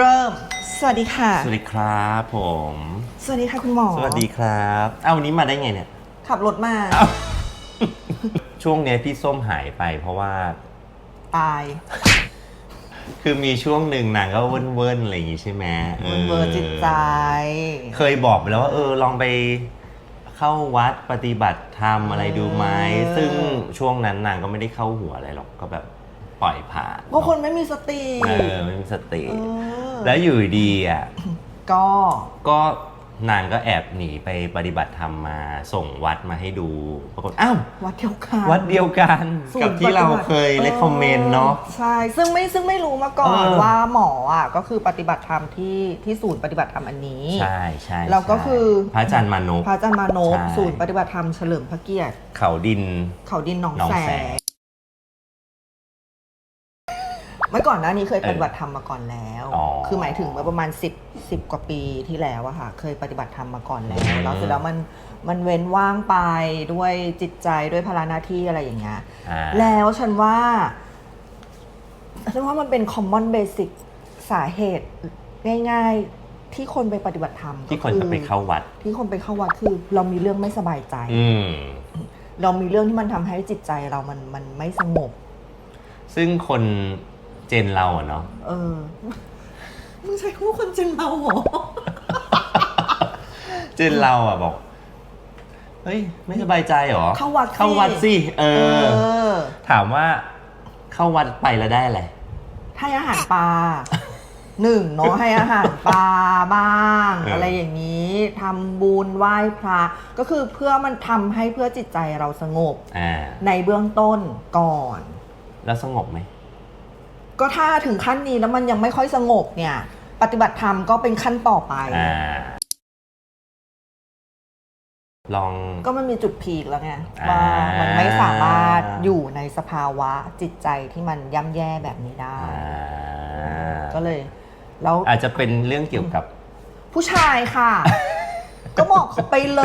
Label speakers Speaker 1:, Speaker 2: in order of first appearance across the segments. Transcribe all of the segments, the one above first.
Speaker 1: เริ่ม สวัสดีค่ะ
Speaker 2: สวัสดีครับผม
Speaker 1: สวัสดีค่ะคุณหมอ
Speaker 2: สวัสดีครับเอ้าวันนี้มาได้ไงเนี่ย
Speaker 1: ขับรถมา
Speaker 2: เอ้าช่วงเนี้ยพี่ส้มหายไปเพราะว่า
Speaker 1: ตาย
Speaker 2: คือมีช่วงหนึ่งนางก็เวิ้นเวิ้นๆอะไรอย่างงี้ใช่ไหม
Speaker 1: มันเบอร์จิตใจ
Speaker 2: เคยบอกไปแล้วว่าเออลองไปเข้าวัดปฏิบัติธรรมอะไรดูไหม
Speaker 1: เออ
Speaker 2: ซึ่งช่วงนั้นนางก็ไม่ได้เข้าหัวอะไรหรอกก็แบบ ปล่อยผ่าน
Speaker 1: เพราะคนไม่มีสติ
Speaker 2: เออไม่มีสติ
Speaker 1: เออ
Speaker 2: แล้วอยู่ดีอะ
Speaker 1: ก็
Speaker 2: ก็นางก็แอบหนีไปปฏิบัติธรรมมาส่งวัดมาให้ดูปรากฏอ้าว
Speaker 1: วัดเดียวกัน
Speaker 2: วัดเดียวกัน
Speaker 1: ศูน
Speaker 2: กับ
Speaker 1: ย์
Speaker 2: ที่เรา
Speaker 1: ปฏิบัติ
Speaker 2: เคยเลคคอมเมนต์เนาะ
Speaker 1: ใช่ซึ่งไม่ซึ่งไม่รู้มาก่อน
Speaker 2: เออ
Speaker 1: ว่าหมออะก็คือปฏิบัติธรรมที่ที่ศูนย์ปฏิบัติธรรมอันนี้
Speaker 2: ใช่ใช่
Speaker 1: แล้วก็
Speaker 2: ใช่
Speaker 1: คือ
Speaker 2: พระอาจารย์มานพ
Speaker 1: พระอาจารย์มานพ
Speaker 2: ใช่
Speaker 1: ศูนย์ปฏิบัติธรรมเฉลิมพระเกียรติ
Speaker 2: เขาดิน
Speaker 1: เขาดินหนอง
Speaker 2: หนอง
Speaker 1: แส
Speaker 2: แส
Speaker 1: ง เมื่อก่อนหน้านี้เคยปฏิบัติธรรมมาก่อนแล้ว
Speaker 2: อ๋อ
Speaker 1: คือหมายถึงเมื่อประมาณ 10 10 กว่าปีที่แล้วอะค่ะ เคยปฏิบัติธรรมมาก่อนแล้ว
Speaker 2: อืม
Speaker 1: แล้วเสร็จแล้วมันมันเว้นว่างไปด้วยจิตใจด้วยภาระหน้าที่อะไรอย่างเงี้ย
Speaker 2: อ่า
Speaker 1: แล้วฉันว่าฉันว่ามันเป็น common basic สาเหตุง่ายๆที่คนไปปฏิบัติธรรม
Speaker 2: ที่คน
Speaker 1: ก็
Speaker 2: จะไปเข้าวัด
Speaker 1: ที่คนไปเข้าวัดคือ เรามีเรื่องไม่สบายใจ
Speaker 2: อืม
Speaker 1: เรามีเรื่องที่มันทำให้จิตใจเรามันมันไม่สงบ
Speaker 2: ซึ่งคน เจนเราอะเนาะ
Speaker 1: เออ มึงใช้คำว่าคนเจนเราเหรอ
Speaker 2: เจนเราอะบอก เฮ้ย ไม่สบายใจเหรอ
Speaker 1: เข้าวัดสิ
Speaker 2: เข้าวัดสิ เอ
Speaker 1: เอ
Speaker 2: อ
Speaker 1: อ
Speaker 2: ถามว่าเข้าวัดไปแล้วได้อะไร
Speaker 1: ให้อาหารปลา หนึ่งเนาะให้อาหารปลาบ้าง
Speaker 2: เอออ
Speaker 1: อะไรอย่างนี้ทำบุญไหว้พระก็คือเพื่อมันทำให้เพื่อจิตใจเราสงบ
Speaker 2: อ่า
Speaker 1: ในเบื้องต้นก่อน
Speaker 2: แล้วสงบไหม
Speaker 1: ก็ถ้าถึงขั้นนี้แล้วมันยังไม่ค่อยสงบเนี่ย ปฏิบัติธรรมก็เป็นขั้นต่อไป
Speaker 2: อ่า ลอง
Speaker 1: ก็มันมีจุดพีคแล้วไง
Speaker 2: อ่า
Speaker 1: ว่ามันไม่สามารถอยู่ในสภาวะจิตใจที่มันย่ำแย่แบบนี้ได้
Speaker 2: อ่า
Speaker 1: ก็เลยแล้ว
Speaker 2: อาจจะเป็นเรื่องเกี่ยวกับ
Speaker 1: ผู้ชายค่ะ ก็บอกเขาไปเล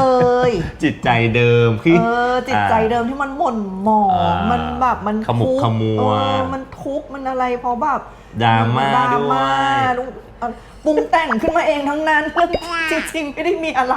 Speaker 1: ย
Speaker 2: จิตใจเดิมคือ
Speaker 1: เออจิตใจเดิมที่มันหม่นหมอง
Speaker 2: อ่ามั
Speaker 1: มันแบบมัน
Speaker 2: ขมุก
Speaker 1: ทุกข์
Speaker 2: ขมัว
Speaker 1: เออมันทุกข์มันอะไรเพราะแบบ
Speaker 2: ดราม่า
Speaker 1: ดรา
Speaker 2: ด้วย
Speaker 1: ม่าดูเอ่อปรุงแต่งขึ้นมาเองทั้งนั้น จริงๆไม่ได้มีอะไร